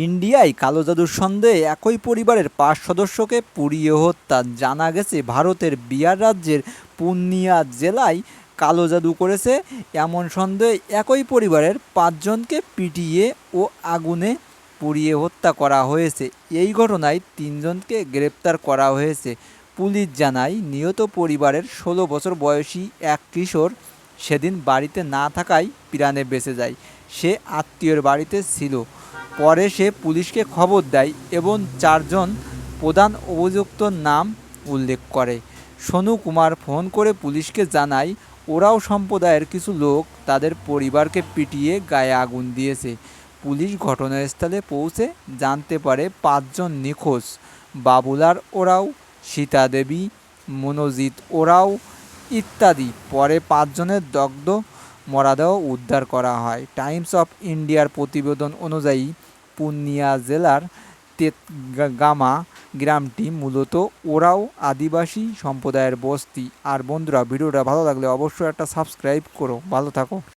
ইন্ডিয়ায় কালো জাদুর সন্দেহে একই পরিবারের পাঁচ সদস্যকে পুড়িয়ে হত্যা। জানা গেছে, ভারতের বিহার রাজ্যের পূর্ণিয়া জেলায় কালো জাদু করেছে। এমন সন্দেহে একই পরিবারের পাঁচজনকে পিটিয়ে ও আগুনে পুড়িয়ে হত্যা করা হয়েছে। এই ঘটনায় তিনজনকে গ্রেপ্তার করা হয়েছে। পুলিশ জানায়, নিহত পরিবারের ষোলো বছর বয়সী এক কিশোর সেদিন বাড়িতে না থাকায় প্রাণে বেঁচে যায়। সে আত্মীয়র বাড়িতে ছিল। পরে সে পুলিশকে খবর দেয় এবং চারজন প্রধান অভিযুক্তর নাম উল্লেখ করে। সোনু কুমার ফোন করে পুলিশকে জানায়, ওরাও সম্প্রদায়ের কিছু লোক তাদের পরিবারকে পিটিয়ে গায়ে আগুন দিয়েছে। পুলিশ ঘটনাস্থলে পৌঁছে জানতে পারে পাঁচজন নিখোঁজ। বাবুলার ওরাও সীতা দেবী মনোজিৎ ওরাও ইত্যাদি। পরে পাঁচজনের দগ্ধ মরাদেহ উদ্ধার করা হয়। টাইমস অফ ইন্ডিয়ার প্রতিবেদন অনুযায়ী পূর্ণিয়া জেলার তেতগামা গ্রামটি মূলত ওরাও আদিবাসী সম্প্রদায়ের বস্তি। আর বন্ধুরা, ভিডিওটা ভালো লাগলে অবশ্যই একটা সাবস্ক্রাইব করো। ভালো থাকো।